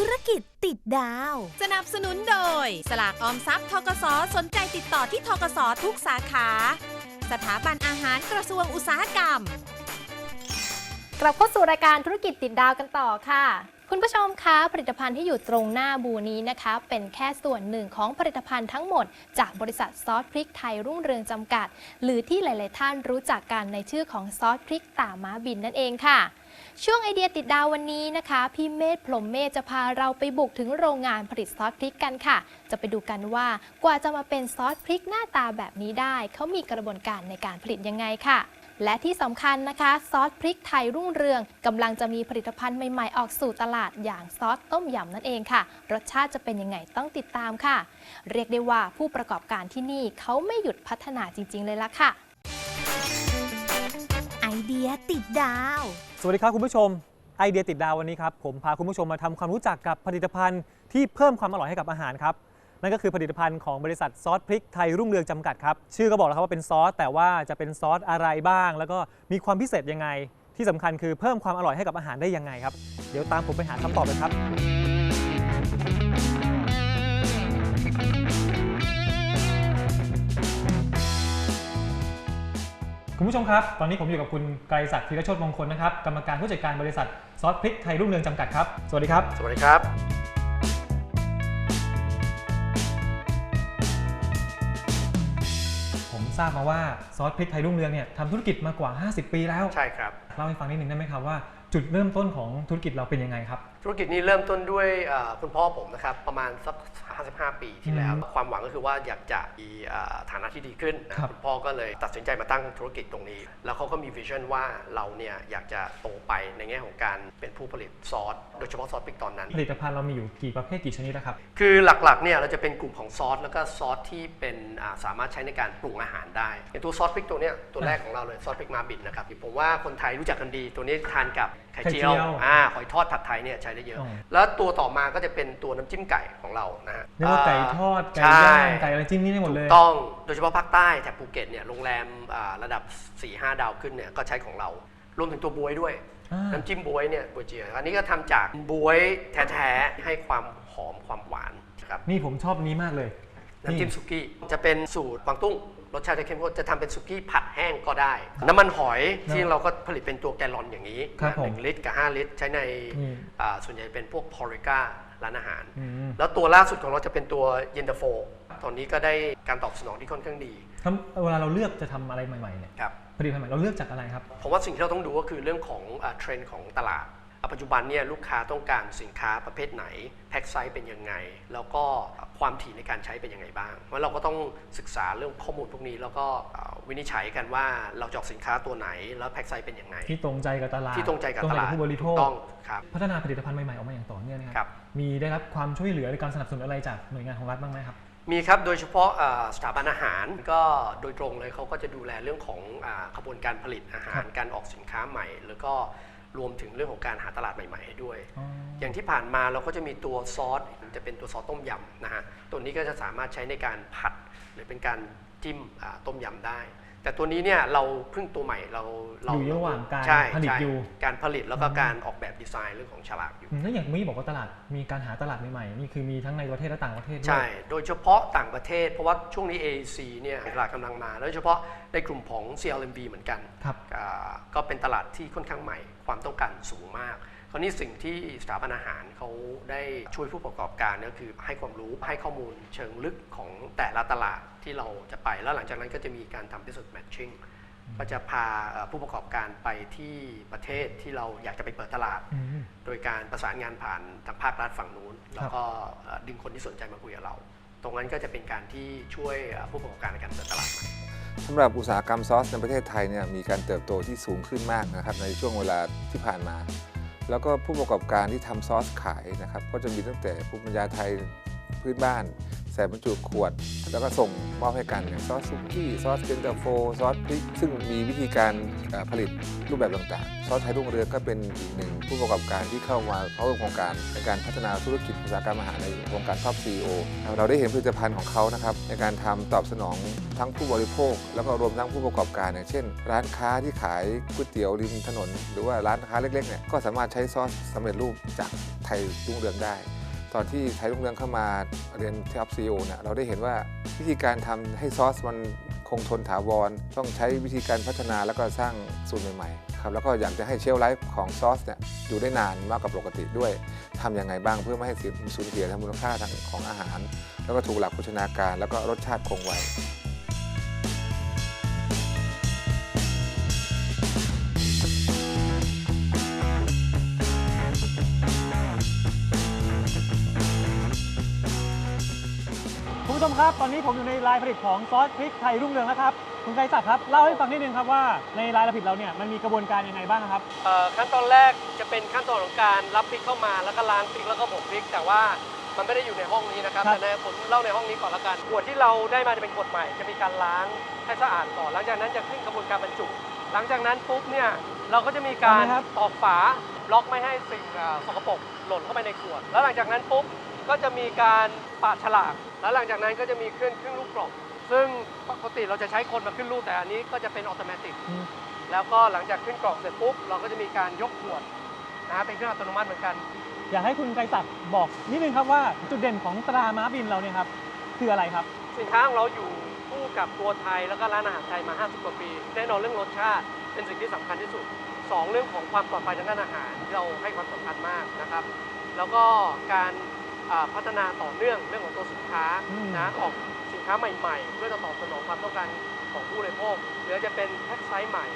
ธุรกิจติดดาว สนับสนุนโดย สลากออมทรัพย์ทกสสนใจติดต่อที่ทกสทุกสาขา สถาบันอาหารกระทรวงอุตสาหกรรม กลับเข้าสู่รายการธุรกิจติดดาวกันต่อค่ะ คุณผู้ชมคะผลิตภัณฑ์ที่อยู่ตรงหน้าบูนี้นะคะ เป็นแค่ส่วนหนึ่งของผลิตภัณฑ์ทั้งหมด จากบริษัทซอสพริกไทยรุ่งเรืองจำกัด หรือที่หลาย ๆ ท่านรู้จักกันในชื่อของซอสพริกตาม้าบินนั่นเองค่ะ ช่วงไอเดียติดดาววันนี้นะคะ พี่เมธพรมเมธจะพาเราไปบุกถึงโรงงานผลิตซอสพริกกันค่ะ จะไปดูกันว่ากว่าจะมาเป็นซอสพริกหน้าตาแบบนี้ได้เขามีกระบวนการในการผลิตยังไงค่ะ และที่สำคัญนะคะ ซอสพริกไทยรุ่งเรืองกำลังจะมีผลิตภัณฑ์ใหม่ๆ ออกสู่ตลาดอย่างซอสต้มยำนั่นเองค่ะ รสชาติจะเป็นยังไงต้องติดตามค่ะ เรียกได้ว่าผู้ประกอบการที่นี่เขาไม่หยุดพัฒนาจริง ๆ เลยล่ะค่ะ ไอเดียติดดาว สวัสดีครับคุณผู้ชมไอเดียติดดาววันนี้ครับผมพาคุณผู้ชมมาทำความรู้จักกับผลิตภัณฑ์ที่เพิ่มความอร่อยให้กับอาหารครับ นั่นก็คือผลิตภัณฑ์ของบริษัทซอสพริกไทยรุ่งเรืองจำกัดครับ ชื่อก็บอกแล้วครับว่าเป็นซอสแต่ว่าจะเป็นซอสอะไรบ้าง แล้วก็มีความพิเศษยังไง ที่สำคัญคือเพิ่มความอร่อยให้กับอาหารได้ยังไงครับ เดี๋ยวตามผมไปหาคำตอบเลยครับ คุณผู้ชมครับ ตอนนี้ผมอยู่กับคุณไกรศักดิ์ธีรโชติมงคลนะครับ กรรมการผู้จัดการบริษัทซอสพริกไทยรุ่งเรืองจำกัดครับ สวัสดีครับ สวัสดีครับ ผมทราบมาว่าซอสพริกไทยรุ่งเรืองเนี่ยทำธุรกิจมากว่า 50 ปีแล้วใช่ครับเล่าให้ฟังนิดนึงได้ไหมครับว่า จุดเริ่มต้นของธุรกิจเราเป็นยังไงครับ ธุรกิจนี้เริ่มต้นด้วยเอ่อคุณพ่อผมนะครับ ประมาณสัก 55 ปีที่แล้วอืมความหวังก็คือว่าอยากจะมีเอ่อฐานะที่ดีขึ้นนะครับ คุณพ่อก็เลยตัดสินใจมาตั้งธุรกิจตรงนี้ แล้วเขาก็มีวิชั่นว่าเราเนี่ยอยากจะโตไปในแง่ของการเป็นผู้ผลิตซอสโดยเฉพาะซอสพริกตอนนั้น ผลิตภัณฑ์เรามีอยู่กี่ประเภทกี่ชนิดนะครับ คือหลักๆเนี่ยเราจะเป็นกลุ่มของซอสแล้วก็ซอสที่เป็นอ่าสามารถใช้ในการปรุงอาหารได้อย่างตัวซอสพริกตัวเนี้ยตัวแรกของเราเลยซอสพริกมาบินนะครับผมว่าคนไทยรู้จักกันดี ตัวนี้ทานกับ ไข่เจียวไข่เจียวอ่าหอยทอดผัดไทยเนี่ยใช้ได้เยอะ อ๋อ แล้วตัวต่อมาก็จะเป็นตัวน้ำจิ้มไก่ของเรานะฮะเรียกว่าไก่ทอดไก่ใช่ย่างไก่อะไรจิ้มนี่ได้หมดเลยถูกต้องโดยเฉพาะภาคใต้แถบภูเก็ตเนี่ยโรงแรมอ่าระดับ 4-5 ดาวขึ้นเนี่ยก็ใช้ของเรา รวมถึงตัวบวยด้วย อ่า น้ำจิ้มบวยเนี่ยบวยเจียอันนี้ก็ทำจากบวยแท้ๆให้ความหอมความหวานครับนี่ผมชอบนี้มากเลย น้ำจิ้มสุกี้จะเป็นสูตรกวางตุ้ง รสชาติจะเข้มข้นจะทำเป็นสุกี้ผัดแห้งก็ได้ น้ำมันหอยที่เราก็ผลิตเป็นตัวแกลลอนอย่างนี้ครับนะผมหนึ่งลิตรกับ 5 ลิตร ใช้ในอืม อ่าส่วนใหญ่เป็นพวกพอริก้าร้านอาหาร อืมแล้วตัวล่าสุดของเราจะเป็นตัวเย็นตาโฟตอนนี้ก็ได้การตอบสนองที่ค่อนข้างดีทำเวลาเราเลือกจะทำอะไรใหม่ๆเนี่ยครับ ผลิตภัณฑ์ใหม่เราเลือกจากอะไรครับ ผมว่าสิ่งที่เราต้องดูก็คือเรื่องของอ่าเทรนด์ของตลาดอะ ปัจจุบันเนี่ยลูกค้าต้องการสินค้าประเภทไหน แพ็คไซส์เป็นยังไง แล้วก็ความถี่ในการใช้เป็นยังไงบ้างเพราะเราก็ต้องศึกษาเรื่องข้อมูลพวกนี้ แล้วก็อ่าวินิจฉัยกันว่าเราจะออกสินค้าตัวไหน แล้วแพ็คไซส์เป็นยังไง ที่ตรงใจกับตลาดที่ตรงใจกับตลาดผู้บริโภถูคกต้องครับพัฒนาผลิตภัณฑ์ใหม่ๆออกมาอย่างต่อเนื่องนะคครัรับมีได้รับความช่วยเหลือหรือการสนับสนุนอะไรจากหน่วยงานของรัฐบ้างไหมครับมีครับ โดยเฉพาะอ่าสถาบันอาหารก็โดยตรงเลยเขาก็จะดูแลเรื่องของอาขบวนการผลิตอาหาร การออกสินค้าใหม่ แล้วก็ รวมถึงเรื่องของการหาตลาดใหม่ๆให้ด้วยอ๋ออย่างที่ผ่านมาเราก็จะมีตัวซอสจะเป็นตัวซอสต้มยำนะฮะตัวนี้ก็จะสามารถใช้ในการผัด หรือเป็นการจิ้มอ่าต้มยำได้ แต่ตัวนี้เนี่ยเราเพิ่งตัวใหม่เราเราอยู่ระหว่างการใช่ผลิตใช่อยู่ การผลิตแล้วก็อืมการออกแบบดีไซน์เรื่องของฉลากอยู่ อืมแล้วอย่างเมื่อกี้บอกว่าตลาดมีการหาตลาดใหม่ๆนี่คือมีทั้งในประเทศและต่างประเทศด้วย ใช่ โดยเฉพาะต่างประเทศ เพราะว่าช่วงนี้ AEC เนี่ยตลาดกำลังมา โดยเฉพาะในกลุ่มของ CLMV เหมือนกันครับ อ่าก็เป็นตลาดที่ค่อนข้างใหม่ ความต้องการสูงมาก คราวนี้สิ่งที่สถาบันอาหารเขาได้ช่วยผู้ประกอบการก็คือให้ความรู้ให้ข้อมูลเชิงลึกของแต่ละตลาด ที่เราจะไปแล้วหลังจากนั้นก็จะมีการทำ business matching ก็จะพาเอ่อผู้ประกอบการไปที่ประเทศที่เราอยากจะไปเปิดตลาดอืมโดยการประสานงานผ่านทางภาครัฐฝั่งนู้น แล้วก็เอ่อดึงคนที่สนใจมาคุยกับเรา ตรงนั้นก็จะเป็นการที่ช่วยเอ่อผู้ประกอบการในการเปิดตลาดใหม่สำหรับอุตสาหกรรมซอสในประเทศไทยเนี่ยมีการเติบโตที่สูงขึ้นมากนะครับในช่วงเวลาที่ผ่านมา แล้วก็ผู้ประกอบการที่ทำซอสขายนะครับก็จะมีตั้งแต่ภูมิปัญญาไทยพื้นบ้าน ใส่บรรจุขวด แล้วก็ส่งมอบให้กันอย่างซอสซุกี้ซอสเย็นตาโฟซอสพริก ซึ่งมีวิธีการผลิตรูปแบบต่างๆ ซอสไทยรุ่งเรืองก็เป็นอีกหนึ่งผู้ประกอบการที่เข้ามาเข้าร่วมโครงการในการพัฒนาธุรกิจอุตสาหกรรมอาหารในโครงการท็อปซีโอเราได้เห็นผลิตภัณฑ์ของเขานะครับในการทำตอบสนองทั้งผู้บริโภค แล้วก็รวมทั้งผู้ประกอบการอย่างเช่น ร้านค้าที่ขายก๋วยเตี๋ยวริมถนน หรือว่าร้านค้าเล็กๆเนี่ยก็สามารถใช้ซอสสำเร็จรูปจากไททยรุ่งเรืองได้ ตอนที่ไทยรุ่งเรืองเข้ามาเรียนที่อัพซีโอเนี่ยเราได้เห็นว่าวิธีการทำให้ซอสมันคงทนถาวร ต้องใช้วิธีการพัฒนาแล้วก็สร้างสูตรใหม่ๆครับแล้วก็อยากจะให้เชลล์ไลฟ์ของซอสเนี่ยอยู่ได้นานมากกว่าปกติด้วยทำยังไงบ้างเพื่อไม่ให้สูญเสียทางมูลค่าทางของอาหาร แล้วก็ถูกหลักโภชนาการ แล้วก็รสชาติคงไว้ ผู้ชมครับตอนนี้ผมอยู่ในลายผลิตของซอสพริกไทยรุ่งเรืองแล้วครับคุณไกรศักดิ์ครับเล่าให้ฟังนิดนึงครับว่าในลายผลิตเราเนี่ยมันมีกระบวนการยังไงบ้างครับเอ่อขั้นตอนแรกจะเป็นขั้นตอนของการรับพริกเข้ามาแล้วก็ล้างพริกแล้วก็บ่มพริก แต่ว่ามันไม่ได้อยู่ในห้องนี้นะครับครับแต่ในผมเล่าในห้องนี้ก่อนละกันขวดที่เราได้มาจะเป็นขวดใหม่จะมีการล้างให้สะอาดก่อนหลังจากนั้นจะขึ้นกระบวนการบรรจุ หลังจากนั้นปุ๊บเนี่ยเราก็จะมีการตอกฝาล็อกไม่ให้สิ่งเอ่อสกปรกหล่นเข้าไปในขวด แล้วหลังจากนั้นปุ๊บ ก็จะมีการปาดฉลาก แล้วหลังจากนั้นก็จะมีเครื่องเครื่องลูกกรอกซึ่งปกติเราจะใช้คนมาขึ้นลูกแต่อันนี้ก็จะเป็นออโตเมติกอืมแล้วก็หลังจากขึ้นกล่องเสร็จปุ๊บเราก็จะมีการยกขวดนะฮะเป็นเครื่องอัตโนมัติเหมือนกัน อยากให้คุณไกรศักดิ์บอกนิดนึงครับว่าจุดเด่นของตราม้าบินเราเนี่ยครับคืออะไรครับ สินค้าของเราอยู่คู่กับตัวไทยแล้วก็ร้านอาหารไทยมา 50 กว่าปี แน่นอนเรื่องรสชาติเป็นสิ่งที่สำคัญที่สุด 2 เรื่องของความปลอดภัยทางด้านอาหารที่เราให้ความสำคัญมากนะครับ แล้วก็การอ่า พัฒนาต่อเนื่องเรื่องของตัวสินค้าอืมนะออกสินค้าใหม่ๆ เพื่อจะตอบสนองความต้องการของผู้บริโภคหรือจะเป็นแพ็คไซส์ใหม่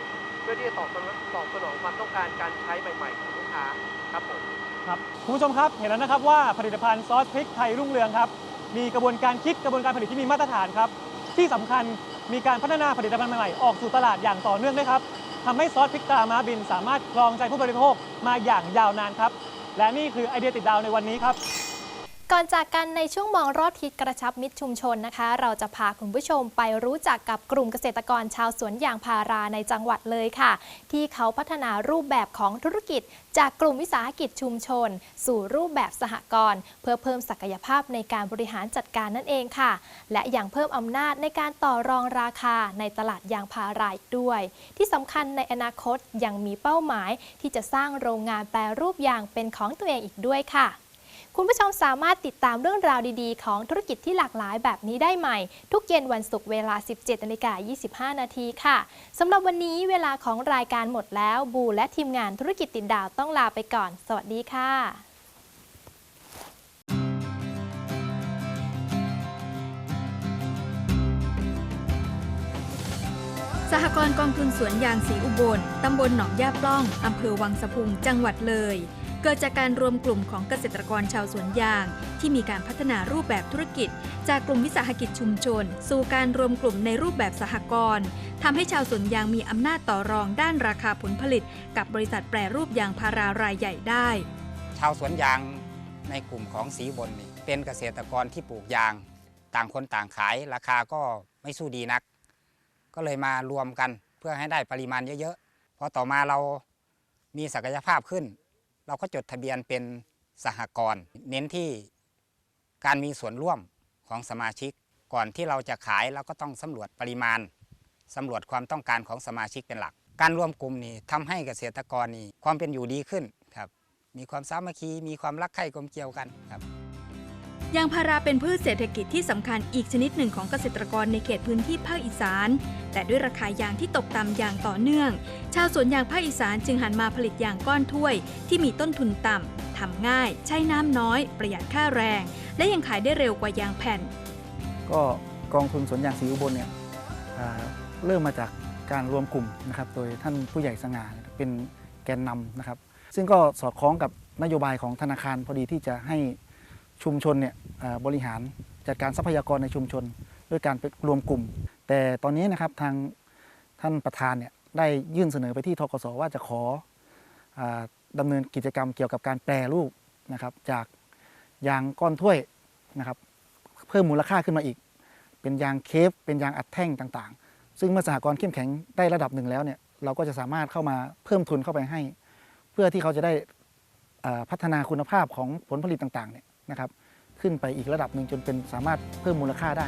เพื่อที่จะตอบสนองตอบสนองความต้องการการใช้ใหม่ ๆ ของลูกค้าครับผมครับคุณผู้ชมครับเห็นแล้วนะครับว่าผลิตภัณฑ์ซอสพริกไทยรุ่งเรืองครับมีกระบวนการคิดกระบวนการผลิตที่มีมาตรฐานครับที่สำคัญมีการพัฒนาผลิตภัณฑ์ใหม่ๆออกสู่ตลาดอย่างต่อเนื่องด้วยครับทำให้ซอสพริกตราม้าบิน สามารถครองใจผู้บริโภคมาอย่างยาวนานครับและนี่คือไอเดียติดดาวในวันนี้ครับ ก่อนจากกันในช่วงมองรอบทิศกระชับมิตรชุมชนนะคะ เราจะพาคุณผู้ชมไปรู้จักกับกลุ่มเกษตรกรชาวสวนยางพาราในจังหวัดเลยค่ะ ที่เขาพัฒนารูปแบบของธุรกิจ จากกลุ่มวิสาหกิจชุมชน สู่รูปแบบสหกรณ์เพื่อเพิ่มศักยภาพในการบริหารจัดการนั่นเองค่ะ และยังเพิ่มอำนาจในการต่อรองราคาในตลาดยางพาราอีกด้วย ที่สำคัญในอนาคตยังมีเป้าหมาย ที่จะสร้างโรงงานแปรรูปยางเป็นของตัวเองอีกด้วยค่ะ คุณผู้ชมสามารถติดตามเรื่องราวดีๆ ของธุรกิจที่หลากหลายแบบนี้ได้ใหม่ ทุกเย็นวันศุกร์เวลา 17นาฬิกา25 นาทีค่ะสำหรับวันนี้เวลาของรายการหมดแล้ว บูและทีมงานธุรกิจติดดาวต้องลาไปก่อน สวัสดีค่ะสหกรณ์กองทุนสวนยางสีอุบล ตำบลหนองย่าปล้อง อำเภอวังสะพุง จังหวัดเลย เกิดจากการรวมกลุ่มของเกษตรกรชาวสวนยาง ที่มีการพัฒนารูปแบบธุรกิจ จากกลุ่มวิสาหกิจชุมชน สู่การรวมกลุ่มในรูปแบบสหกรณ์ทำให้ชาวสวนยางมีอำนาจต่อรองด้านราคาผลผลิต กับบริษัทแปรรูปยางพารารายใหญ่ได้ ชาวสวนยางในกลุ่มของสีบนนี่เป็นเกษตรกรที่ปลูกยาง ต่างคนต่างขายราคาก็ไม่สู้ดีนัก ก็เลยมารวมกันเพื่อให้ได้ปริมาณเยอะๆพอต่อมาเรามีศักยภาพขึ้น เราก็จดทะเบียนเป็นสหกรณ์เน้นที่การมีส่วนร่วมของสมาชิก ก่อนที่เราจะขายเราก็ต้องสำรวจปริมาณสำรวจความต้องการของสมาชิกเป็นหลัก การรวมกลุ่มนี่ทำให้เกษตรกรนี่ความเป็นอยู่ดีขึ้นครับ มีความสามัคคีมีความรักใคร่กลมเกลียวกันครับ ยางพาราเป็นพืชเศรษฐกิจที่สำคัญอีกชนิดหนึ่งของเกษตรกรในเขตพื้นที่ภาคอีสาน แต่ด้วยราคายางที่ตกต่ำอย่างต่อเนื่อง ชาวสวนยางภาคอีสานจึงหันมาผลิตยางก้อนถ้วย ที่มีต้นทุนต่ำทำง่าย ใช้น้ำน้อย ประหยัดค่าแรง และยังขายได้เร็วกว่ายางแผ่น ก็กองทุนสวนยางศรีอุบลเนี่ยเริ่มมาจากการรวมกลุ่มนะครับโดยท่านผู้ใหญ่สง่าเป็นแกนนำนะครับ ซึ่งก็สอดคล้องกับนโยบายของธนาคารพอดีที่จะให้ ชุมชนเนี่ยบริหารจัดการทรัพยากรในชุมชน ด้วยการไปรวมกลุ่ม แต่ตอนนี้นะครับทางท่านประธานเนี่ยได้ยื่นเสนอไปที่ทกสว่าจะขออาดำเนินกิจกรรมเกี่ยวกับการแปรรูปนะครับ จากยางก้อนถ้วยนะครับ เพิ่มมูลค่าขึ้นมาอีก เป็นยางเคฟเป็นยางอัดแท่งต่างๆ ซึ่งเมื่อสหกรณ์เข้มแข็งได้ระดับหนึ่งแล้วเนี่ยเราก็จะสามารถเข้ามาเพิ่มทุนเข้าไปให้ เพื่อที่เขาจะได้พัฒนาคุณภาพของผลผลิตต่างๆเนี่ย นะครับขึ้นไปอีกระดับหนึ่งจนเป็นสามารถเพิ่มมูลค่าได้